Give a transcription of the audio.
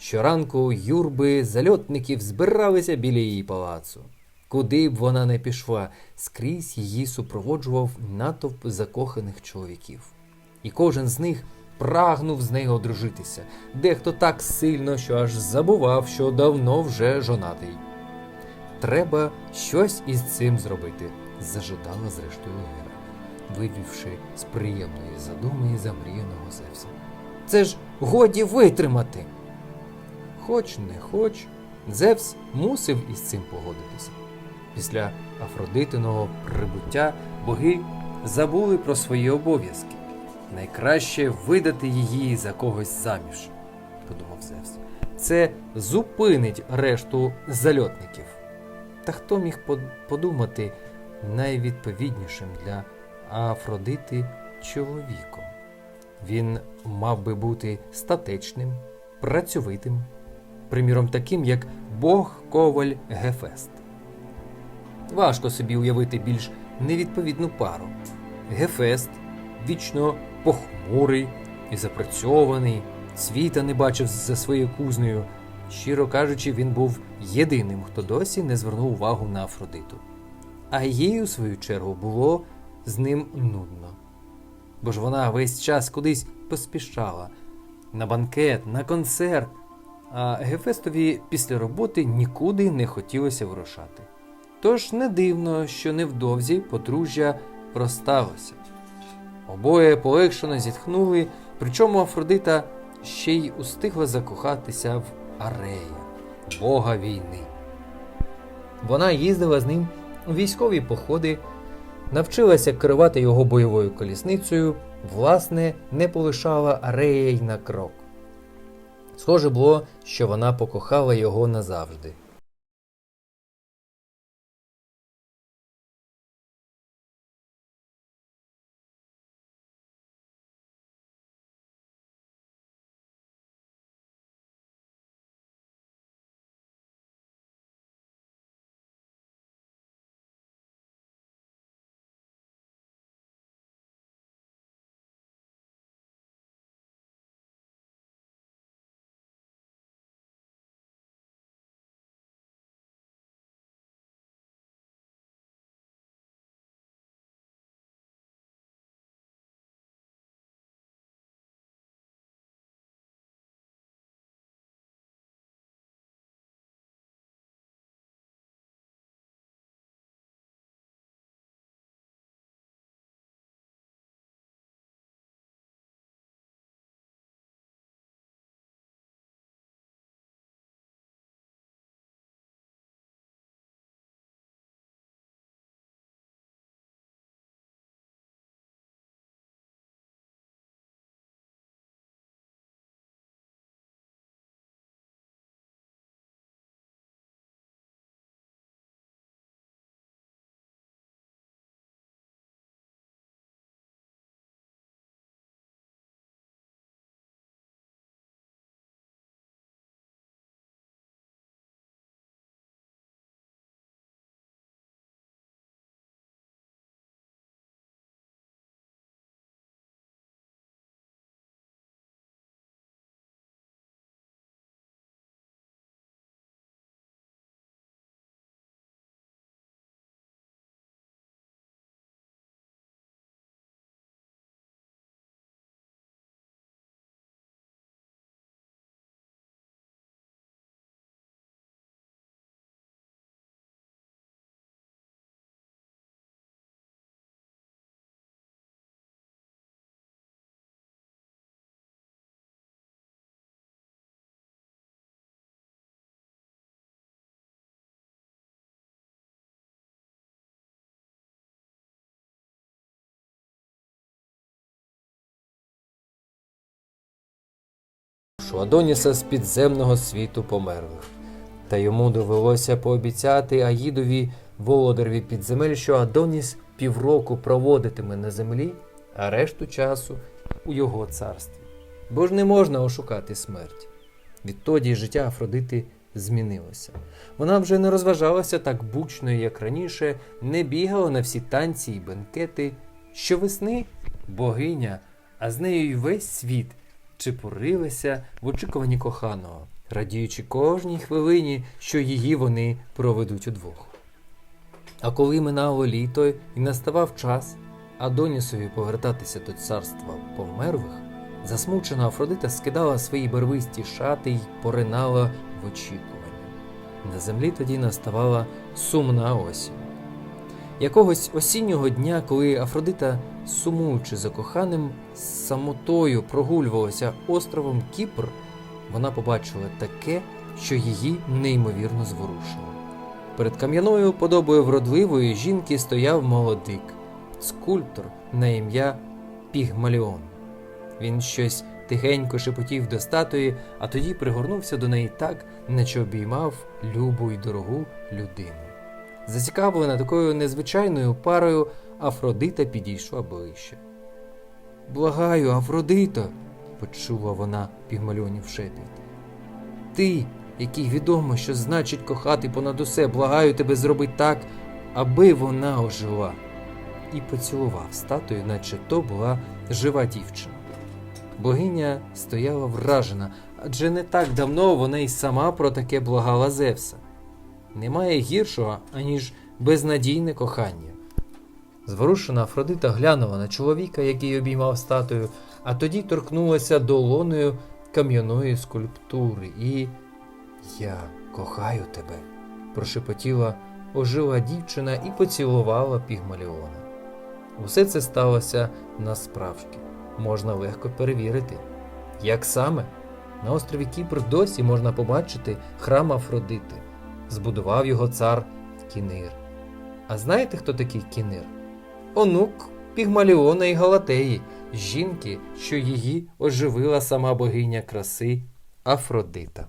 Щоранку юрби зальотників збиралися біля її палацу. Куди б вона не пішла, скрізь її супроводжував натовп закоханих чоловіків. І кожен з них прагнув з нею одружитися, дехто так сильно, що аж забував, що давно вже жонатий. Треба щось із цим зробити, зажадала зрештою Гера, вивівши з приємної задуми замріяного Зевса. Це ж годі витримати. Хоч не хоч, Зевс мусив із цим погодитися. Після Афродитиного прибуття боги забули про свої обов'язки. Найкраще видати її за когось заміж, подумав Зевс. Це зупинить решту зальотників. Та хто міг подумати найвідповіднішим для Афродити чоловіком? Він мав би бути статечним, працьовитим, приміром таким, як Бог Коваль Гефест. Важко собі уявити більш невідповідну пару. Гефест вічно похмурий і запрацьований, світа не бачив за своєю кузнею. Щиро кажучи, він був єдиним, хто досі не звернув увагу на Афродиту. А їй, у свою чергу, було з ним нудно. Бо ж вона весь час кудись поспішала на банкет, на концерт, а Гефестові після роботи нікуди не хотілося вирушати. Тож не дивно, що невдовзі подружжя розсталося. Обоє полегшено зітхнули, причому Афродита ще й устигла закохатися в Арея, бога війни. Вона їздила з ним у військові походи, навчилася керувати його бойовою колісницею, власне, не полишала Арея й на крок. Схоже було, що вона покохала його назавжди. Що Адоніса з підземного світу померлих. Та йому довелося пообіцяти Аїдові, володареві підземель, що Адоніс півроку проводитиме на землі, а решту часу у його царстві. Бо ж не можна ошукати смерть. Відтоді життя Афродити змінилося. Вона вже не розважалася так бучно, як раніше, не бігала на всі танці і бенкети. Щовесни богиня, а з нею й весь світ чепурилися в очікуванні коханого. радіючи кожній хвилині, що її вони проведуть удвох. А коли минало літо і наставав час Адонісові повертатися до царства померлих, засмучена Афродита скидала свої барвисті шати й поринала в очікування. На землі тоді наставала сумна осінь. Якогось осіннього дня, коли Афродита, сумуючи за коханим, з самотою прогулювалася островом Кіпр, вона побачила таке, що її неймовірно зворушило. Перед кам'яною подобою вродливої жінки стояв молодик, скульптор на ім'я Пігмаліон. Він щось тихенько шепотів до статуї, а тоді пригорнувся до неї так, наче обіймав любу й дорогу людину. Зацікавлена такою незвичайною парою, Афродита підійшла ближче. Благаю, Афродито, почула вона пігмальонів шепіт. Ти, який відомо, що значить кохати понад усе, благаю тебе зробити так, аби вона ожила. І поцілував статую, наче то була жива дівчина. Богиня стояла вражена, адже не так давно вона й сама про таке благала Зевса. Немає гіршого, аніж безнадійне кохання. Зворушена Афродита глянула на чоловіка, який обіймав статую, а тоді торкнулася долоною кам'яної скульптури і. Я кохаю тебе, прошепотіла ожила дівчина і поцілувала пігмаліона. Усе це сталося насправжки, можна легко перевірити. Як саме? На острові Кіпр досі можна побачити храм Афродити. Збудував його цар Кінир. А знаєте, хто такий Кінир? Онук Пігмаліона і Галатеї, жінки, що її оживила сама богиня краси Афродита.